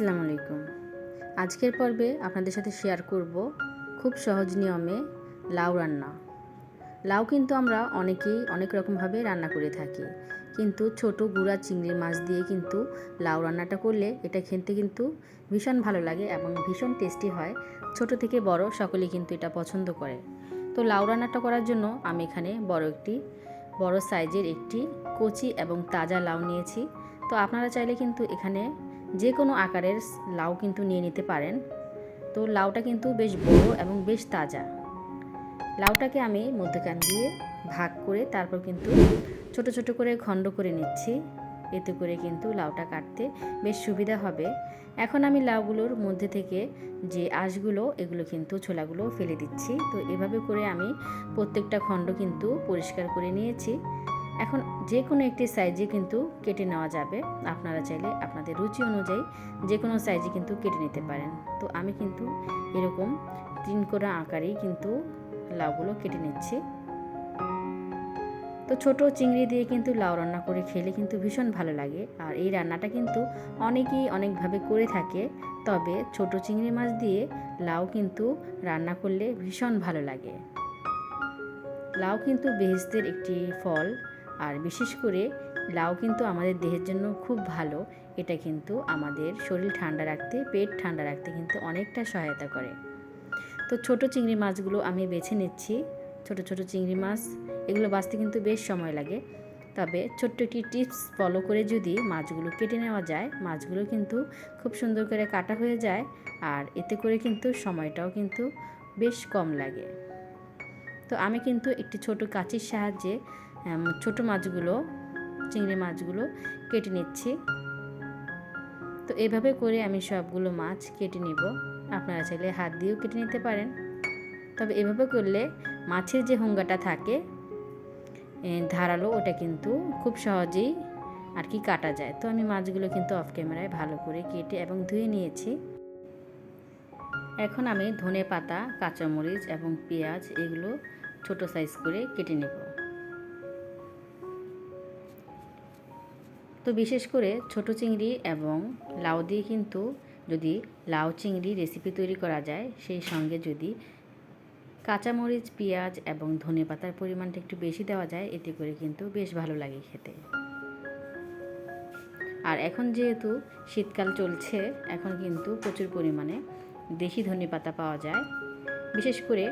আসসালামু আলাইকুম। আজকের পর্বে আপনাদের সাথে শেয়ার করব খুব সহজ নিয়মে লাউ রান্না। লাউ কিন্তু আমরা অনেকেই অনেক রকমভাবে রান্না করে থাকি, কিন্তু ছোট গুঁড়া চিংড়ি মাছ দিয়ে কিন্তু লাউ রান্নাটা করলে এটা খেতে কিন্তু ভীষণ ভালো লাগে এবং ভীষণ টেস্টি হয়। ছোট থেকে বড় সকলেই কিন্তু এটা পছন্দ করে। তো লাউ রান্নাটা করার জন্য আমি এখানে বড় একটি, বড় সাইজের একটি কচি এবং তাজা লাউ নিয়েছি। তো আপনারা চাইলে কিন্তু এখানে যে কোনো আকারের লাউ কিন্তু নিয়ে নিতে পারেন। তো লাউটা কিন্তু বেশ বড় এবং বেশ তাজা। লাউটাকে আমি মধ্যখান দিয়ে ভাগ করে তারপর কিন্তু ছোট ছোট করে খণ্ড করে নিচ্ছি। এতে করে কিন্তু লাউটা কাটতে বেশ সুবিধা হবে। এখন আমি লাউগুলোর মধ্যে থেকে যে আঁশগুলো, এগুলো কিন্তু ছোলাগুলো ফেলে দিচ্ছি। তো এভাবে করে আমি প্রত্যেকটা খণ্ড কিন্তু পরিষ্কার করে নিয়েছি। এখন যে কোনো একটি সাইজে কিন্তু কেটে নেওয়া যাবে। আপনারা চাইলে আপনাদের রুচি অনুযায়ী যে কোনো সাইজে কিন্তু কেটে নিতে পারেন। তো আমি কিন্তু এরকম তিন করা আকারেই কিন্তু লাউগুলো কেটে নিচ্ছি। তো ছোট চিংড়ি দিয়ে কিন্তু লাউ রান্না করে খেলে কিন্তু ভীষণ ভালো লাগে। আর এই রান্নাটা কিন্তু অনেকেই অনেকভাবে করে থাকে। তবে ছোট চিংড়ি মাছ দিয়ে লাউ কিন্তু রান্না করলে ভীষণ ভালো লাগে। লাউ কিন্তু বেহেস্তের একটি ফল। আর বিশেষ করে লাউ কিন্তু আমাদের দেহের জন্য খুব ভালো। এটা কিন্তু আমাদের শরীর ঠান্ডা রাখতে, পেট ঠান্ডা রাখতে কিন্তু অনেকটা সহায়তা করে। তো ছোট চিংড়ি মাছগুলো আমি বেছে নিচ্ছি। ছোট ছোট চিংড়ি মাছ, এগুলো বাঁচতে কিন্তু বেশ সময় লাগে। তবে ছোট্ট একটি টিপস ফলো করে যদি মাছগুলো কেটে নেওয়া যায়, মাছগুলো কিন্তু খুব সুন্দর করে কাটা হয়ে যায় আর এতে করে কিন্তু সময়টাও কিন্তু বেশ কম লাগে। তো আমি কিন্তু একটি ছোট কাঁচির সাহায্যে ছোট মাছগুলো, চিংড়ি মাছগুলো কেটে নিচ্ছি। তো এভাবে করে আমি সবগুলো মাছ কেটে নেব। আপনারা চাইলে হাত দিয়েও কেটে নিতে পারেন। তবে এভাবে করলে মাছের যে হুঙ্গাটা থাকে ধারালো, ওটা কিন্তু খুব সহজেই আর কি কাটা যায়। তো আমি মাছগুলো কিন্তু অফ ক্যামেরায় ভালো করে কেটে এবং ধুয়ে নিয়েছি। এখন আমি ধনে পাতা, কাঁচামরিচ এবং পেঁয়াজ এগুলো ছোট সাইজ করে কেটে নেব। তো বিশেষ করে ছোট চিংড়ি এবং লাউ দিয়ে কিন্তু যদি লাউ চিংড়ি রেসিপি তৈরি করা যায়, সেই সঙ্গে যদি কাঁচামরিচ, পেঁয়াজ এবং ধনে পাতার পরিমাণটা একটু বেশি দেওয়া যায়, এতে করে কিন্তু বেশ ভালো লাগে খেতে। আর এখন যেহেতু শীতকাল চলছে, এখন কিন্তু প্রচুর পরিমাণে দেশি ধনে পাতা পাওয়া যায়। বিশেষ করে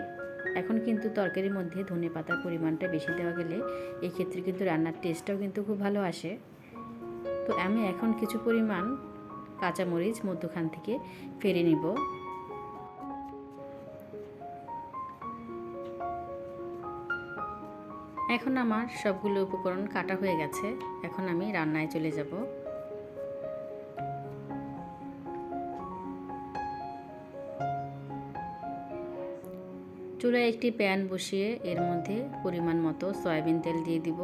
এখন কিন্তু তরকারির মধ্যে ধনে পাতার পরিমাণটা বেশি দেওয়া গেলে এই ক্ষেত্রে কিন্তু রান্নার টেস্টটাও কিন্তু খুব ভালো আসে। তো আমি এখন কিছু পরিমাণ কাঁচামরিচ মধ্যখান থেকে ফেলে নিব। এখন আমার সবগুলো উপকরণ কাটা হয়ে গেছে। এখন আমি রান্নায় চলে যাব। চুলায় একটি প্যান বসিয়ে এর মধ্যে পরিমাণ মতো সয়াবিন তেল দিয়ে দিব।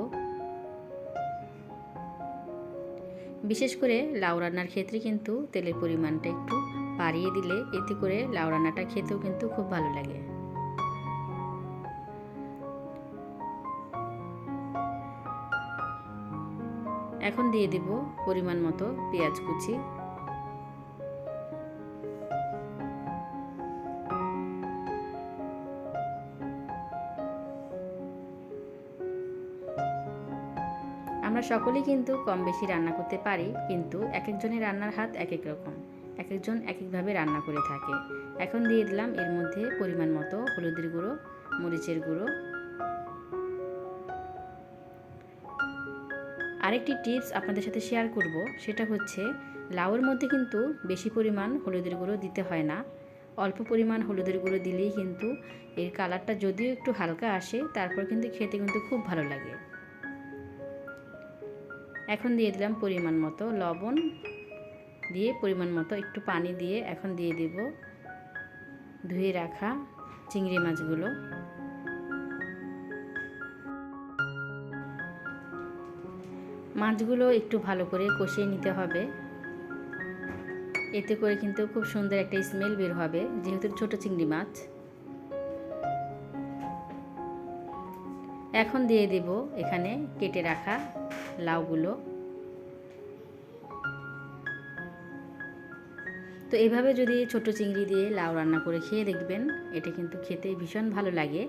বিশেষ করে লাউ রান্নার ক্ষেত্রে কিন্তু তেলের পরিমাণটা একটু বাড়িয়ে দিলে এতে করে লাউ রান্নাটা খেতেও কিন্তু খুব ভালো লাগে। এখন দিয়ে দেব পরিমাণ মতো পেঁয়াজ কুচি। সকলেই কিন্তু কম বেশি রান্না করতে পারি, কিন্তু এক একজনের রান্নার হাত এক এক রকম। এক একজন এক একভাবে রান্না করে থাকে। এখন দিয়ে দিলাম এর মধ্যে পরিমাণ মতো হলুদের গুঁড়ো, মরিচের গুঁড়ো। আরেকটি টিপস আপনাদের সাথে শেয়ার করব, সেটা হচ্ছে লাউয়ের মধ্যে কিন্তু বেশি পরিমাণ হলুদের গুঁড়ো দিতে হয় না। অল্প পরিমাণ হলুদের গুঁড়ো দিলেই কিন্তু এর কালারটা যদিও একটু হালকা আসে, তারপর কিন্তু খেতে কিন্তু খুব ভালো লাগে। এখন দিয়ে দিলাম পরিমাণ মতো লবণ দিয়ে পরিমাণ মতো একটু পানি দিয়ে এখন দিয়ে দেব ধুয়ে রাখা চিংড়ি মাছগুলো। মাছগুলো একটু ভালো করে কষিয়ে নিতে হবে। এতে করে কিন্তু খুব সুন্দর একটা স্মেল বের হবে, যেহেতু ছোট চিংড়ি মাছ। এখন দিয়ে দেব এখানে কেটে রাখা লাউগুলো। তো এভাবে যদি ছোট চিংড়ি দিয়ে লাউ রান্না করে খেয়ে দেখবেন, এটা কিন্তু খেতে ভীষণ ভালো লাগে।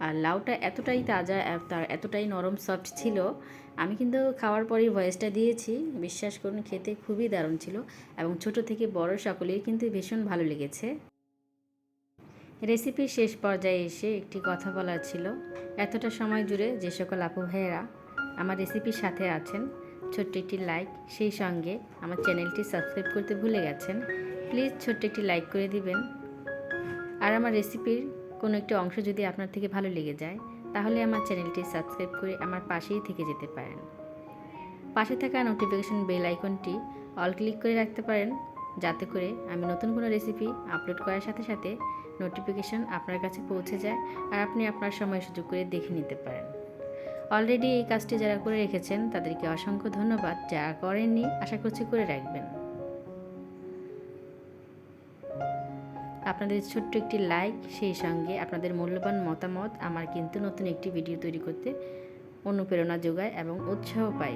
আর লাউটা এতটাই তাজা তার এতটাই নরম সফট ছিল। আমি কিন্তু খাওয়ার পরেই ভয়েসটা দিয়েছি। বিশ্বাস করুন, খেতে খুবই দারুণ ছিল এবং ছোট থেকে বড় সকলেই কিন্তু ভীষণ ভালো লেগেছে। রেসিপির শেষ পর্যায়ে এসে একটি কথা বলার ছিল, এতটা সময় জুড়ে যে সকল আপু ভাইয়েরা আমার রেসিপির সাথে আছেন। ছোট্ট একটি লাইক সেই সঙ্গে আমার চ্যানেলটি সাবস্ক্রাইব করতে ভুলে গেছেন প্লিজ ছোট্ট একটি লাইক করে দিবেন। আর আমার রেসিপির কোনো একটি অংশ যদি আপনার থেকে ভালো লেগে যায়, তাহলে আমার চ্যানেলটি সাবস্ক্রাইব করে আমার পাশেই থেকে যেতে পারেন। পাশে থাকা নোটিফিকেশন বেল আইকনটি অল ক্লিক করে রাখতে পারেন, যাতে করে আমি নতুন কোনো রেসিপি আপলোড করার সাথে সাথে নোটিফিকেশন আপনার কাছে পৌঁছে যায় আর আপনি আপনার সময় সুযোগ করে দেখে নিতে পারেন। অলরেডি এই কাজটি যারা করে রেখেছেন, তাদেরকে অসংখ্য ধন্যবাদ। যারা করেননি, আশা করছি করে রাখবেন। আপনাদের ছোট্ট একটি লাইক সেই সঙ্গে আপনাদের মূল্যবান মতামত আমার কিন্তু নতুন একটি ভিডিও তৈরি করতে অনুপ্রেরণা যোগায় এবং উৎসাহ পাই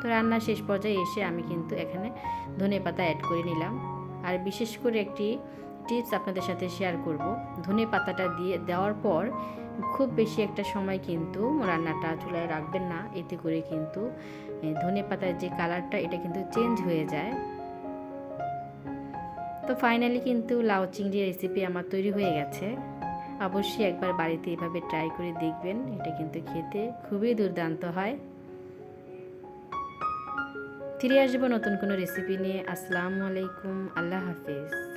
তো রান্নার শেষ পর্যায়ে এসে আমি কিন্তু এখানে ধনে পাতা অ্যাড করে নিলাম। আর বিশেষ করে একটি টিপস আপনাদের সাথে শেয়ার করব। ধনে পাতাটা দিয়ে দেওয়ার পর খুব বেশি একটা সময় কিন্তু রান্নাটা চুলায় রাখবেন না। এতে করে কিন্তু ধনে পাতার যে কালারটা, এটা কিন্তু চেঞ্জ হয়ে যায়। তো ফাইনালি কিন্তু লাউ চিংড়ি রেসিপি আমার তৈরি হয়ে গেছে। অবশ্যই একবার বাড়িতে এভাবে ট্রাই করে দেখবেন। এটা কিন্তু খেতে খুবই দুর্দান্ত হয়। ফিরে আসব নতুন কোনো রেসিপি নিয়ে। আসসালামু আলাইকুম। আল্লাহ হাফিজ।